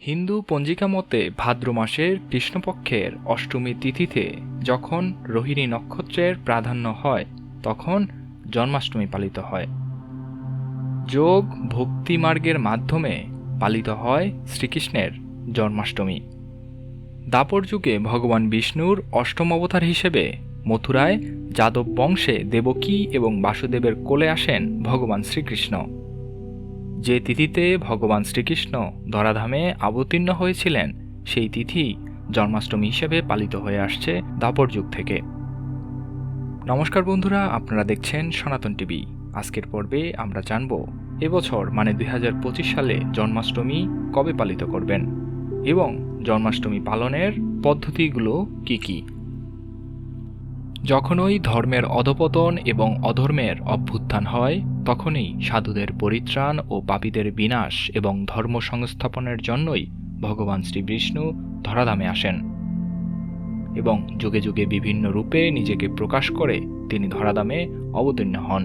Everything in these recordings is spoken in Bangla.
হিন্দু পঞ্জিকা মতে ভাদ্র মাসের কৃষ্ণপক্ষের অষ্টমী তিথিতে যখন রোহিণী নক্ষত্রের প্রাধান্য হয়, তখন জন্মাষ্টমী পালিত হয়। যোগ ভক্তি মার্গের মাধ্যমে পালিত হয় শ্রীকৃষ্ণের জন্মাষ্টমী। দাপর যুগে ভগবান বিষ্ণুর অষ্টম অবতার হিসেবে মথুরায় যাদব বংশে দেবকী এবং বাসুদেবের কোলে আসেন ভগবান শ্রীকৃষ্ণ। যে তিথিতে ভগবান শ্রীকৃষ্ণ ধরাধামে অবতীর্ণ হয়েছিলেন, সেই তিথি জন্মাষ্টমী হিসেবে পালিত হয়ে আসছে দাপর যুগ থেকে। নমস্কার বন্ধুরা, আপনারা দেখছেন সনাতন টিভি। আজকের পর্বে আমরা জানব, এবছর মানে দু হাজার পঁচিশ সালে জন্মাষ্টমী কবে পালিত করবেন এবং জন্মাষ্টমী পালনের পদ্ধতিগুলো কি কি? যখনই ধর্মের অধপতন এবং অধর্মের অভ্যুত্থান হয়, তখনই সাধুদের পরিত্রাণ ও পাপীদের বিনাশ এবং ধর্ম সংস্থাপনের জন্যই ভগবান শ্রী বিষ্ণু ধরাধামে আসেন এবং যুগে যুগে বিভিন্ন রূপে নিজেকে প্রকাশ করে তিনি ধরাধামে অবতীর্ণ হন।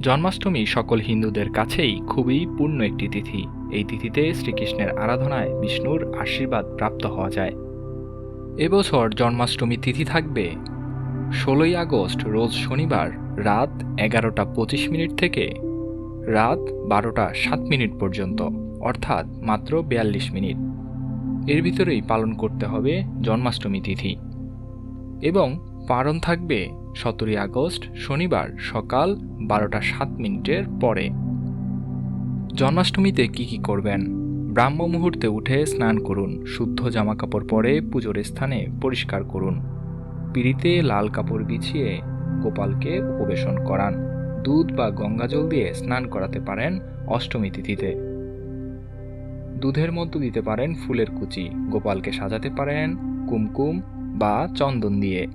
জন্মাষ্টমী সকল হিন্দুদের কাছেই খুবই পূর্ণ একটি তিথি। এই তিথিতে শ্রীকৃষ্ণের আরাধনায় বিষ্ণুর আশীর্বাদ প্রাপ্ত হওয়া যায়। এবছর জন্মাষ্টমী তিথি থাকবে। ষোলোই আগস্ট রোজ শনিবার রাত এগারোটা পঁচিশ মিনিট থেকে রাত বারোটা সাত মিনিট পর্যন্ত, অর্থাৎ মাত্র বিয়াল্লিশ মিনিট। এর ভিতরেই পালন করতে হবে জন্মাষ্টমী তিথি। এবং পালন থাকবে সতেরোই আগস্ট শনিবার সকাল বারোটা সাত মিনিটের পরে। জন্মাষ্টমীতে কি কি করবেন? ব্রাহ্ম মুহূর্তে উঠে স্নান করুন, শুদ্ধ জামাকাপড় পরে পুজোর স্থানে পরিষ্কার করুন। পিড়িতে লাল কাপড় বিছিয়ে গোপালকে উপবেশন করান। দুধ বা গঙ্গাজল দিয়ে স্নান করাতে পারেন অষ্টমী তিথিতে। দুধের মধ্যে দিতে পারেন ফুলের কুচি, গোপালকে সাজাতে পারেন কুমকুম বা চন্দন দিয়ে।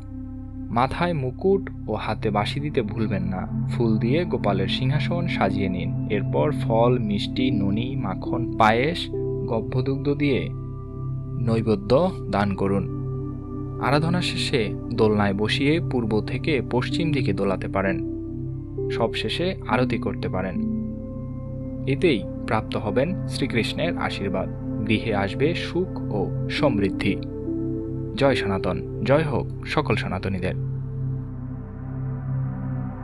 মাথায় মুকুট ও হাতে বাঁশি দিতে ভুলবেন না, ফুল দিয়ে গোপালের সিংহাসন সাজিয়ে নিন। এরপর ফল, মিষ্টি, ননি, মাখন, পায়েস গভ্যদুগ্ধ দিয়ে নৈবেদ্য দান করুন। আরাধনা শেষে দোলনায় বসিয়ে পূর্ব থেকে পশ্চিম দিকে দোলাতে পারেন। সব শেষে আরতি করতে পারেন। এতেই প্রাপ্ত হবেন শ্রীকৃষ্ণের আশীর্বাদ। গৃহে আসবে সুখ ও সমৃদ্ধি। জয় সনাতন। জয় হোক সকল সনাতনীদের।